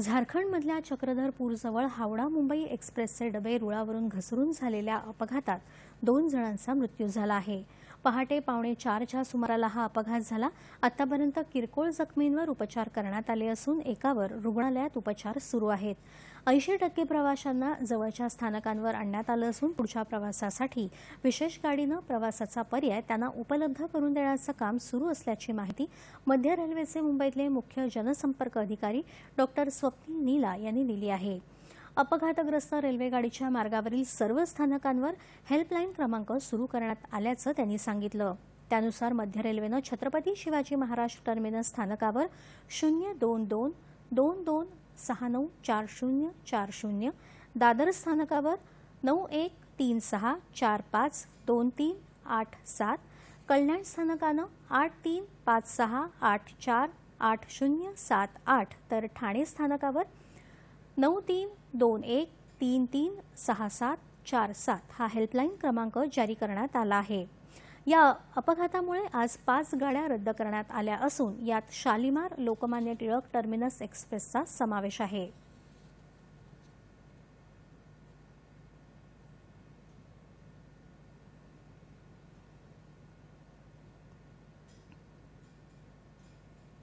झारखंडमधल्या चक्रधरपूरजवळ हावडा मुंबई एक्सप्रेसचे डबे रुळावरून घसरून झालेल्या अपघातात दोन जणांचा मृत्यू झाला आहे. पहाटे पावणे चारच्या सुमाराला हा अपघात झाला. आतापर्यंत किरकोळ जखमींवर उपचार करण्यात आले असून एकावर रुग्णालयात उपचार सुरू आहेत. ऐंशी टक्के प्रवाशांना जवळच्या स्थानकांवर आणण्यात आलं असून पुढच्या प्रवासासाठी विशेष गाडीनं प्रवासाचा पर्याय त्यांना उपलब्ध करून देण्याचं काम सुरू असल्याची माहिती मध्य रेल्वेचे मुंबईतले मुख्य जनसंपर्क अधिकारी डॉक्टर स्वप्नील नीला यांनी दिली आहे. अपघातग्रस्त रेल्वेगाडीच्या मार्गावरील सर्व स्थानकांवर हेल्पलाईन क्रमांक सुरू करण्यात आल्याचं त्यांनी सांगितलं. त्यानुसार मध्य रेल्वेनं छत्रपती शिवाजी महाराज टर्मिनस स्थानकावर शून्य दोन दोन दोन दोन सहा नऊ चार शून्य चार शून्य दादर स्थानकावर नऊ एक तीन सहा चार पाच दोन तीन आठ सात कल्याण स्थानकानं आठ तीन पाच सहा आठ चार आठ शून्य सात आठ. तर ठाणे स्थानकावर नऊ तीन दोन एक तीन तीन सहा सात चार सात हा हेल्पलाईन क्रमांक जारी करण्यात आला आहे. या अपघातामुळे आज पाच गाड्या रद्द करण्यात आल्या असून यात शालिमार लोकमान्य टिळक टर्मिनस एक्सप्रेसचा समावेश आहे.